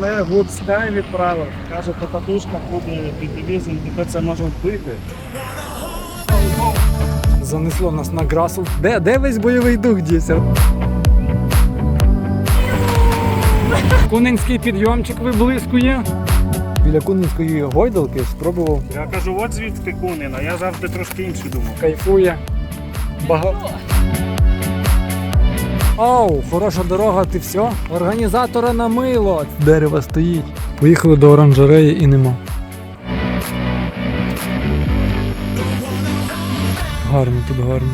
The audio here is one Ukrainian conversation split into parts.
Мене Sky відправив. Каже, покатушка буде під телевізором, тебе це може вбити. Занесло нас на Грасл. Де, де весь бойовий дух дівся? Кунинський підйомчик виблискує. Біля Кунинської гойдалки спробував, Я кажу, от звідки Кунина, я завжди трошки інше думав. кайфує. Бага... Оу, хороша дорога, ти все? Організатора на мило. Дерево стоїть. Поїхали до оранжереї і нема. Гарно тут гарно.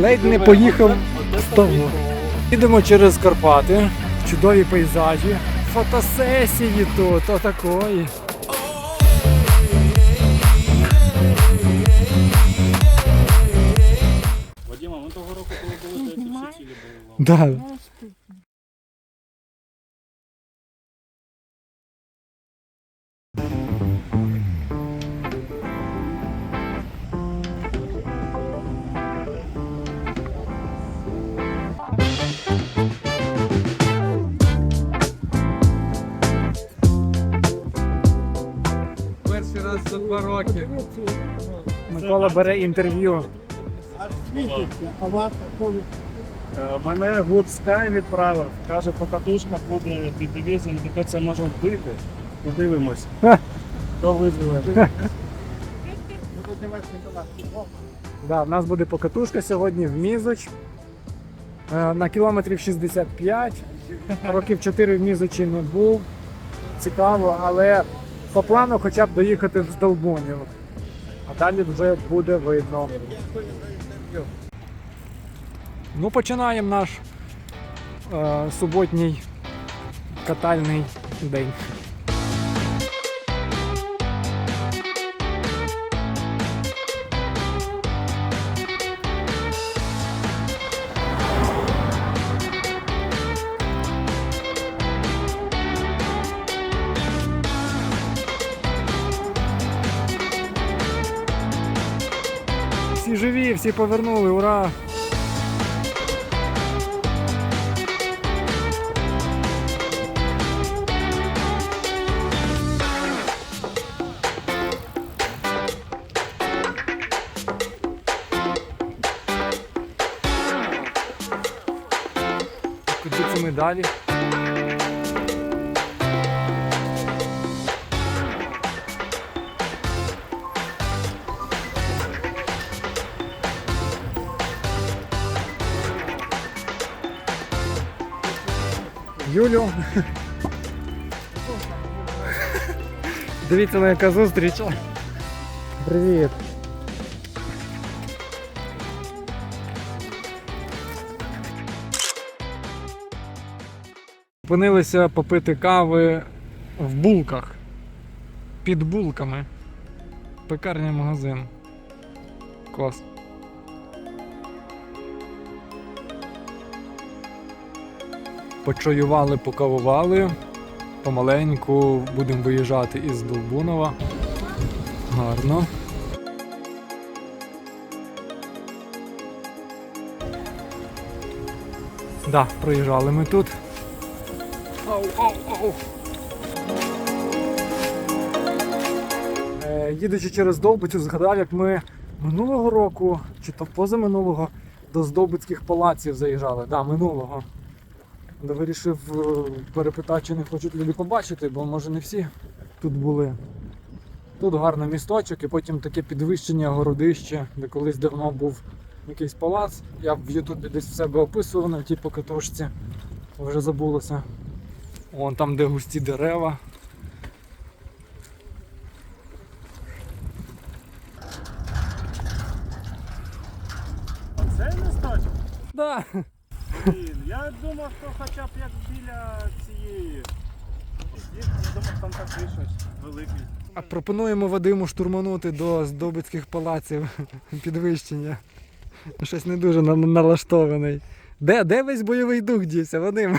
Ледь не поїхав з того. Їдемо через Карпати, чудові пейзажі, фотосесії тут, отакої. Вадима, ми того року, коли були, то ці всі цілі були. Да. Перший раз за два роки. Микола бере інтерв'ю. Е, Мене Good Sky відправив. Каже, покатушка буде під телевізором, тебе це може вбити. Подивимось. Хто виживе? Да, в нас буде покатушка сьогодні в Мізоч. Е, На кілометрів 65. Років 4 в Мізочі не був. Цікаво, але по плану хоча б доїхати в Здолбунів. А далі вже буде видно. Ну, починаємо наш е, суботній катальний день. Всі живі, всі повернули, ура! Куди це ми далі? Юлю. Дивіться на яка зустріч. Привіт. Опинилися попити кави в булках. Під булками. Пекарня магазин. Клас. Почаювали, покавували. Помаленьку будемо виїжджати із Долбунова. Гарно. Да, проїжджали ми тут. Ау, ау, ау. Е, їдучи через Довбицю, згадав, як ми минулого року, чи то позаминулого, до Здобицьких палаців заїжджали. Да, минулого. Вирішив е, перепитати, чи не хочуть люди побачити, бо може не всі тут були. Тут гарний місточок і потім таке підвищення городище, де колись давно був якийсь палац. Я в Ютубі десь в себе описував на тій покатушці. Вже забулося. Вон там, де густі дерева. Оце місточок? Да. Блін, я думав, що хоча б як біля цієї. Я думав, там такий щось великий. А пропонуємо Вадиму штурманути до Здобицьких палаців підвищення. Щось не дуже на- налаштований. Де, де весь бойовий дух дівся, Вадим?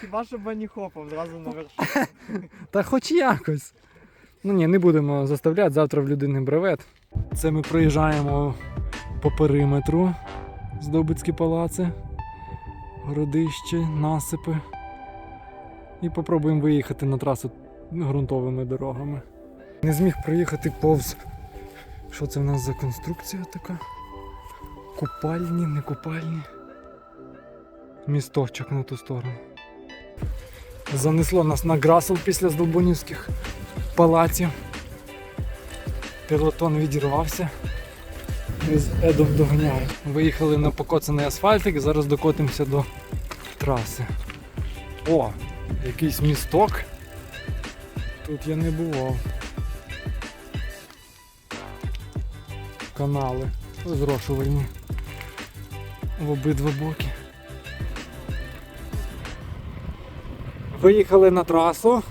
Хіба що баніхопом зразу на вершину. Та хоч якось. Ну ні, не будемо заставляти, завтра в людини бревет. Це ми проїжджаємо по периметру Здобицькі палаци, городище, насипи. І попробуємо виїхати на трасу ґрунтовими дорогами. Не зміг проїхати повз. Що це в нас за конструкція така? Купальні, не купальні. Місточок на ту сторону. Занесло нас на Грасл після Здолбунівських палаців. Пілотон відірвався. З Едом доганяємо. Виїхали на покоцаний асфальтик зараз докотимося до траси. О, якийсь місток. Тут я не бував. Канали зрошувальні в обидва боки. Виїхали на трасу.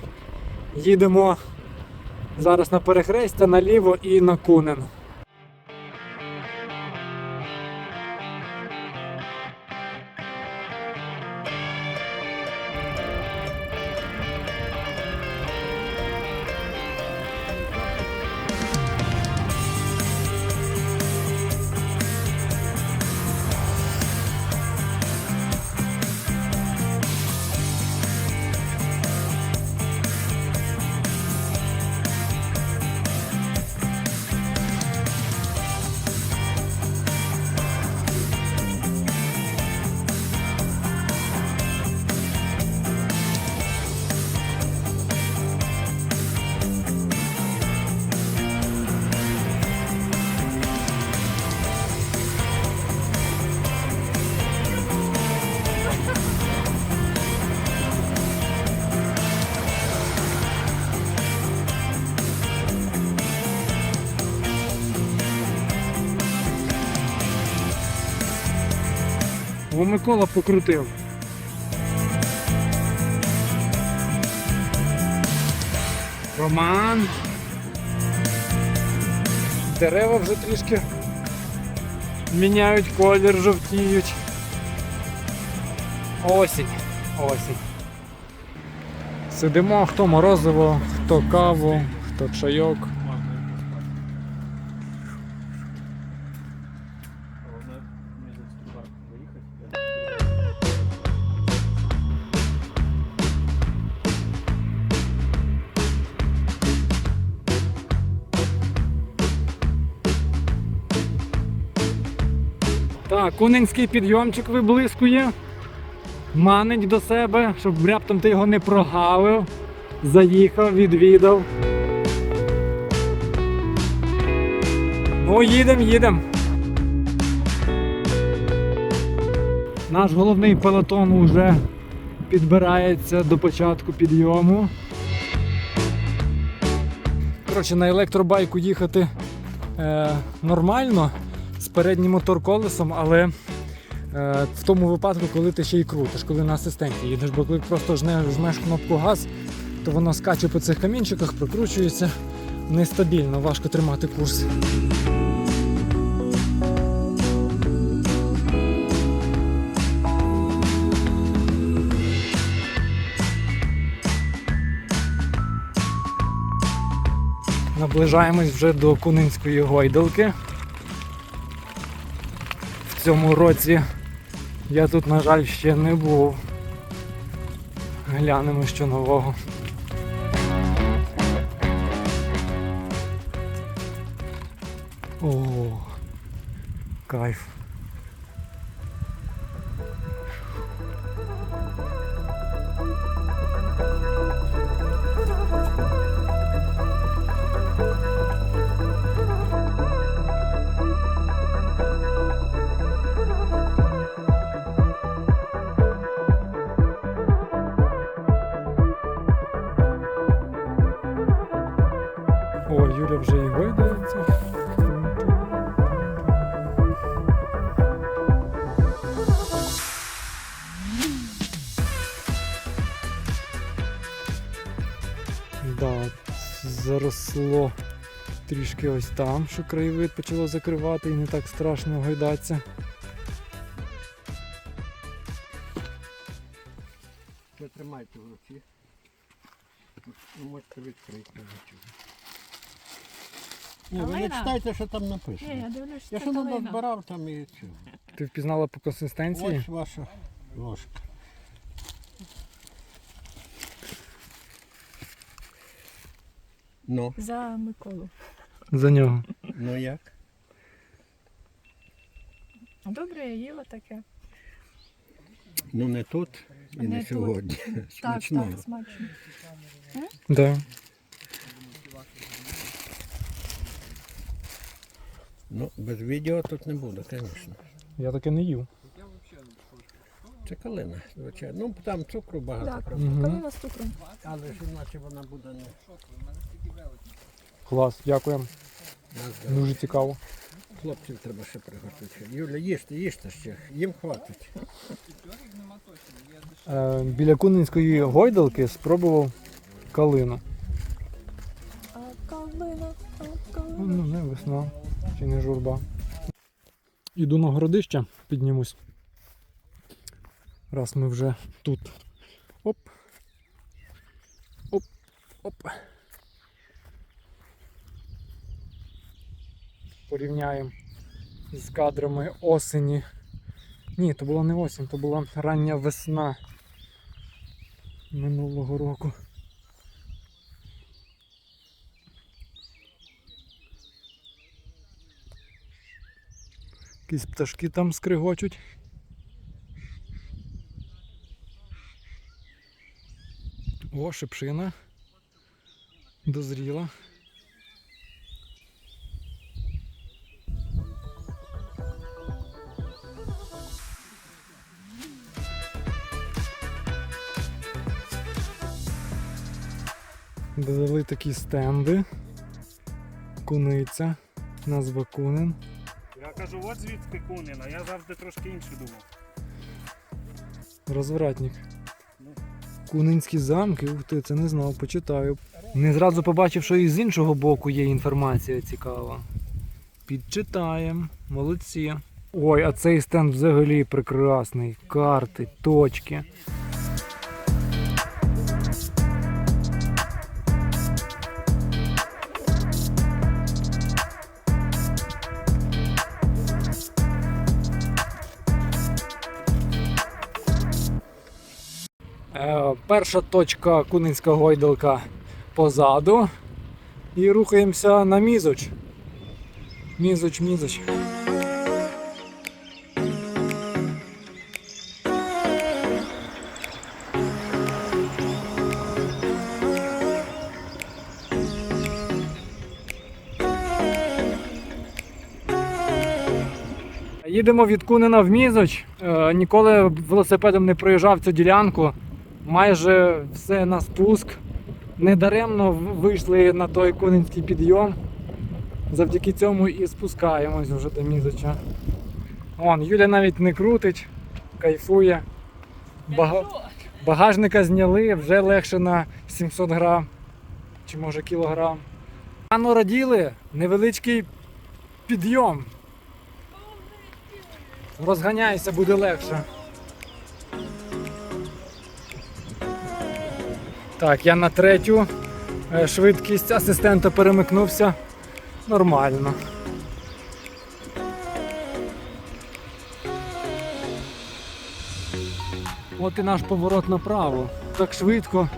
Їдемо зараз на перехрестя наліво і на Кунен. Микола покрутив. Роман. Дерева вже трішки міняють колір, жовтіють. Осінь. Осінь. Сидимо, хто морозиво, хто каву, хто чайок. Кунинський підйомчик виблискує. Манить до себе, щоб раптом ти його не прогавив. Заїхав, відвідав. Ну, їдем, їдем. Наш головний пелотон вже підбирається до початку підйому. Коротше, на електробайку їхати е, нормально з переднім мотор-колесом, але е, в тому випадку, коли ти ще й крутиш, коли на асистенті їдеш, бо коли просто жмеш кнопку газ, то воно скаче по цих камінчиках, прокручується нестабільно, важко тримати курс. Наближаємось вже до Кунинської гойдалки. Цьому році я тут, на жаль, ще не був. Глянемо, що нового. О, кайф. Да, заросло трішки ось там, що краєвид почало закривати і не так страшно гойдатися. Ви тримайте в руці. Ви можете відкрити. Ні, ви не читайте, що там Ні, написано. я дивлюсь, Я це що не Калина. назбирав там і цю. Ти впізнала по консистенції? Ось ваша ложка. Ну, За Миколу. За нього. ну як? Добре, я їла таке. Ну не тут і не, Не тут. сьогодні. Так, Смачного. так, смачно. Да. Ну, без відео тут не буде, звісно. Я таке не їв. Це калина, звичайно. Ну там цукру багато, Так, правда. Калина з цукром. Але ж іначе вона буде не Клас, дякуємо. Дуже цікаво. Хлопців треба ще приготувати. Юля, їжте, їжте ще. Їм хватить. Е, біля Кунинської гойдалки спробував калину. А калина, а калина. Ну, не весна, чи не журба. Іду на городище, піднімусь. Раз ми вже тут. Оп. Оп. Оп. Порівняємо з кадрами осені. Ні, то була не осінь, то була рання весна минулого року. Якісь пташки там скригочуть. О, шипшина. Дозріла. Додали такі стенди. Куниця. Назва Кунин. Я кажу, от звідки Кунина, я завжди трошки інше думав. Розвратник. Кунинські замки, ух ти, це не знав, почитаю. Не зразу побачив, що і з іншого боку є інформація цікава. Підчитаємо, молодці. Ой, а цей стенд взагалі прекрасний. Карти, точки. Перша точка Кунинська гойдалка позаду. І рухаємося на мізоч. Мізоч, мізоч. Їдемо від Кунина в Мізоч. Е, ніколи велосипедом не проїжджав цю ділянку. Майже все на спуск. Недаремно вийшли на той Кунинський підйом. Завдяки цьому і спускаємось вже до Мізоча. Вон, Юля навіть не крутить, кайфує. Бага... Багажника зняли, вже легше на 700 грам. Чи може кілограм. Рано раділи, невеличкий підйом. Розганяйся, буде легше. Так, я на третю е, швидкість асистента перемикнувся. Нормально. От і наш поворот направо. Так швидко,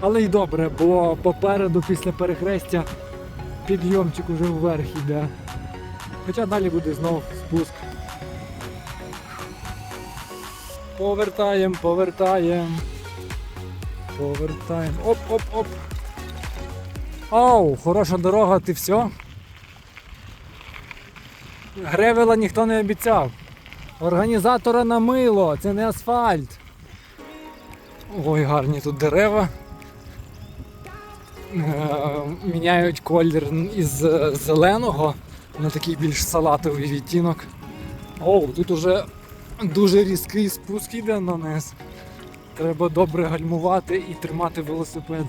але й добре, бо попереду після перехрестя підйомчик уже вверх йде. Хоча далі буде знов спуск. Повертаємо, повертаємо. Повертаємо. Оп, оп, оп. Оу, хороша дорога, ти все? Гревела ніхто не обіцяв. Організатора на мило, це не асфальт. Ой, гарні тут дерева. Е, Міняють колір із е, зеленого на такий більш салатовий відтінок. Оу, тут уже дуже різкий спуск йде на низ. Треба добре гальмувати і тримати велосипед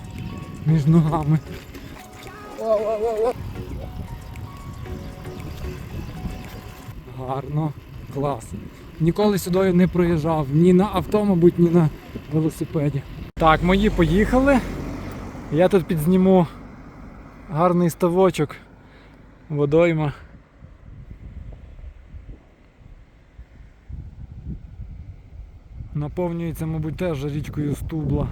між ногами. Гарно, клас. Ніколи сюди не проїжджав ні на авто, мабуть, ні на велосипеді. Так, мої поїхали. Я тут підзніму гарний ставочок водойма. Наповнюється, мабуть, теж річкою Стубла.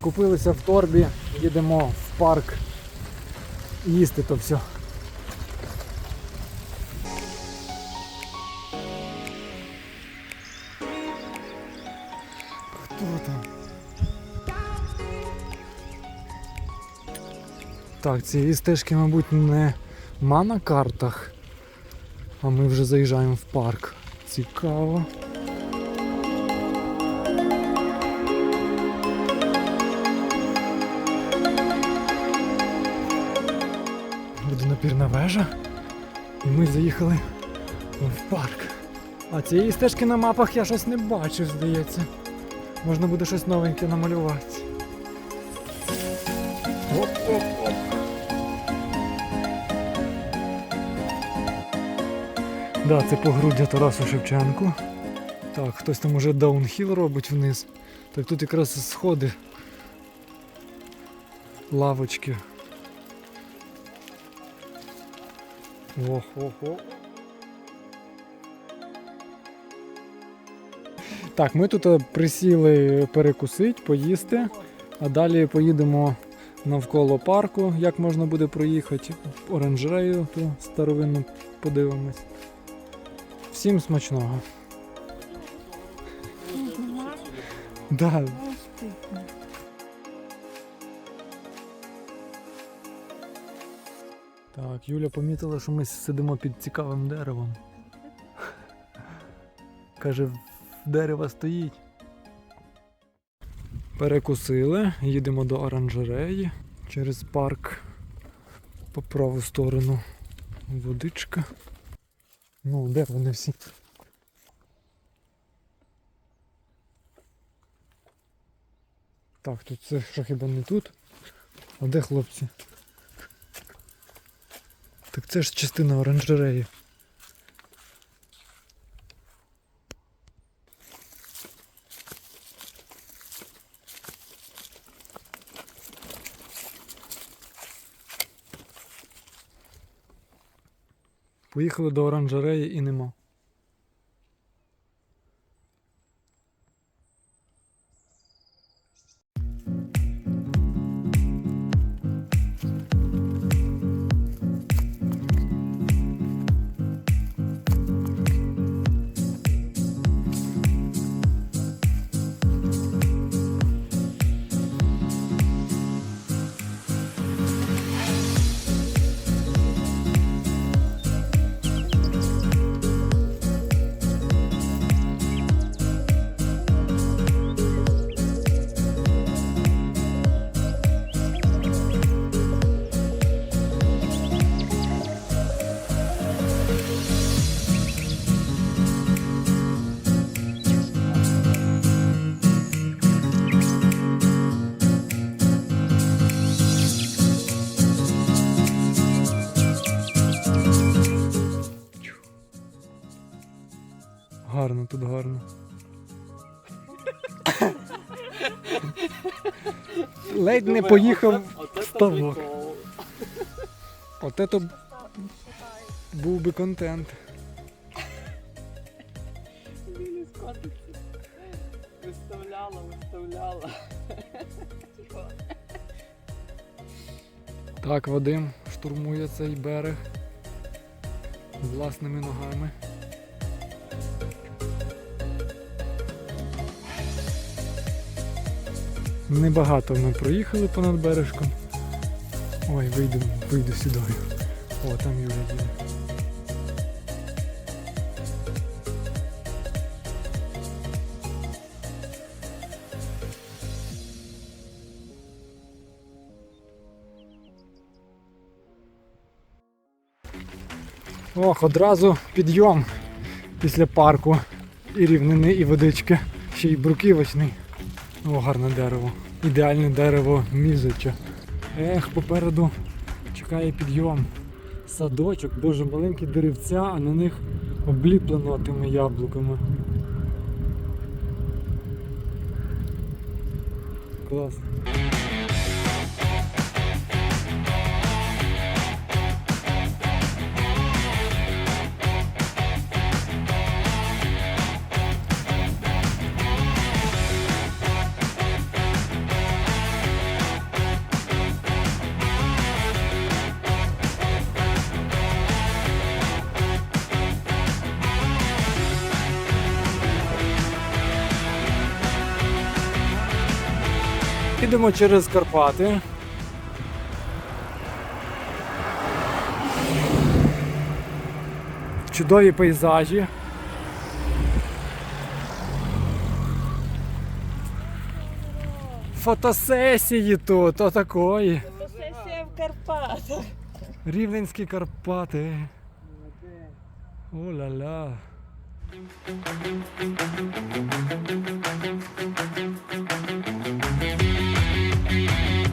Купилися в торбі, їдемо в парк їсти то все. Хто там? Так, цієї стежки, мабуть, не ма на картах, а ми вже заїжджаємо в парк. Цікаво. Водонапірна вежа. І ми заїхали в парк. А цієї стежки на мапах я щось не бачив, здається. Можна буде щось новеньке намалювати. Оп-оп-оп. Да, це погруддя Тарасу Шевченку. Так, хтось там уже даунхіл робить вниз. Так тут якраз сходи. Лавочки. Ох-ох-ох. Так, ми тут е, присіли перекусити, поїсти, а далі поїдемо навколо парку, як можна буде проїхати, оранжерею ту старовинну подивимось. Всім смачного. Да. Так, Юля помітила, що ми сидимо під цікавим деревом. Каже, в дерева стоїть. Перекусили, їдемо до оранжереї через парк по праву сторону. Водичка. Ну, де вони всі? Так, тут це що хіба не тут? А де хлопці? Так це ж частина оранжереї. Поїхали до оранжереї і нема. Ледь не поїхав в ставок. Оте то був би контент. Виставляла, виставляла. Так, Вадим штурмує цей берег власними ногами. Небагато ми проїхали понад бережком. Ой, вийду, вийду сюди. О, там Юля їде. Ох, одразу підйом після парку. І рівнини, і водички. Ще й бруківочний. О, гарне дерево. Ідеальне дерево мізоча. Ех, попереду чекає підйом. Садочок, боже, маленькі деревця, а на них обліплено тими яблуками. Клас. Підемо через Карпати. Чудові пейзажі. Фотосесії тут, отакої. Фотосесія в Карпатах. Рівненські Карпати. О-ля-ля. Thank you.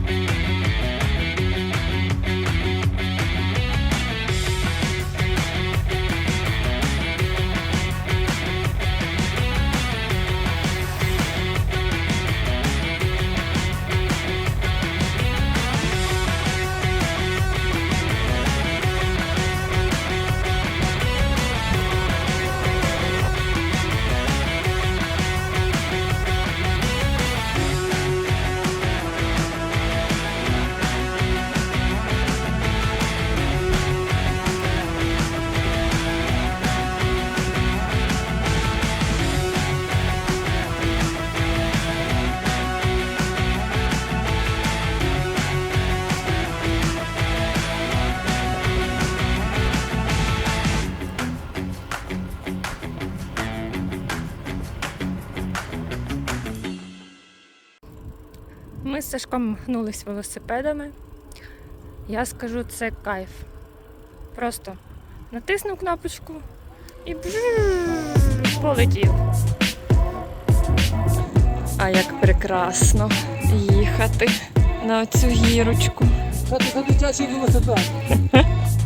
З велосипедами. Я скажу, це кайф. Просто натиснув кнопочку і полетів. А як прекрасно їхати на цю гірочку. Це дитячий велосипед.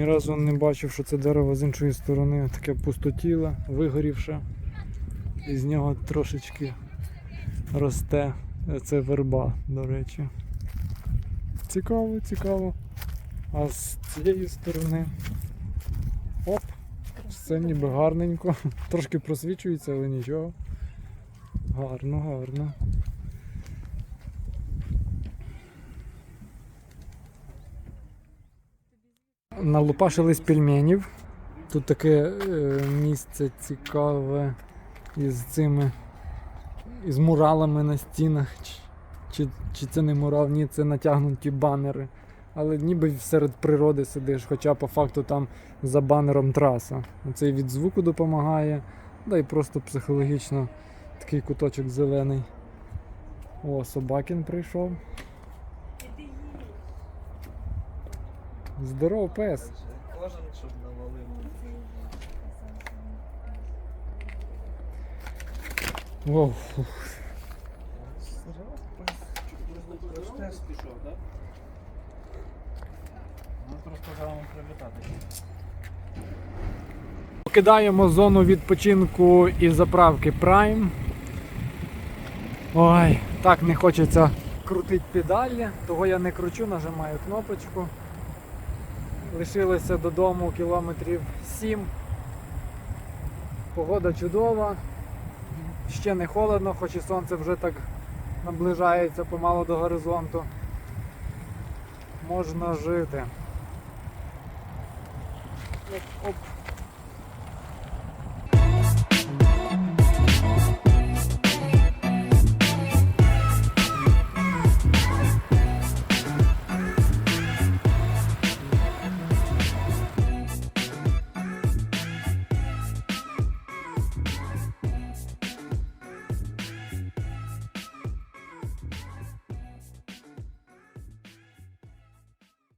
Ні разу не бачив, що це дерево з іншої сторони таке пустотіле, вигорівше. І з нього трошечки росте. Це верба, до речі. Цікаво, цікаво. А з цієї сторони. Оп! Все ніби гарненько. Трошки просвічується, але нічого. Гарно, гарно. Налупашились пельменів. Тут таке е, місце цікаве із цими із муралами на стінах. Чи, чи, це не мурал, ні, це натягнуті банери. Але ніби серед природи сидиш, хоча по факту там за банером траса. Це і від звуку допомагає, да і просто психологічно такий куточок зелений. О, Собакін прийшов. Здоров, пес. Кожен, щоб навалив. Воу. Тест пішов, так? Ми просто зараз привітати. Покидаємо зону відпочинку і заправки Prime. Ой, так не хочеться крутити педалі, того я не кручу, нажимаю кнопочку. Лишилося додому кілометрів 7. Погода чудова. Ще не холодно, хоч і сонце вже так наближається помало до горизонту. можна жити. Оп.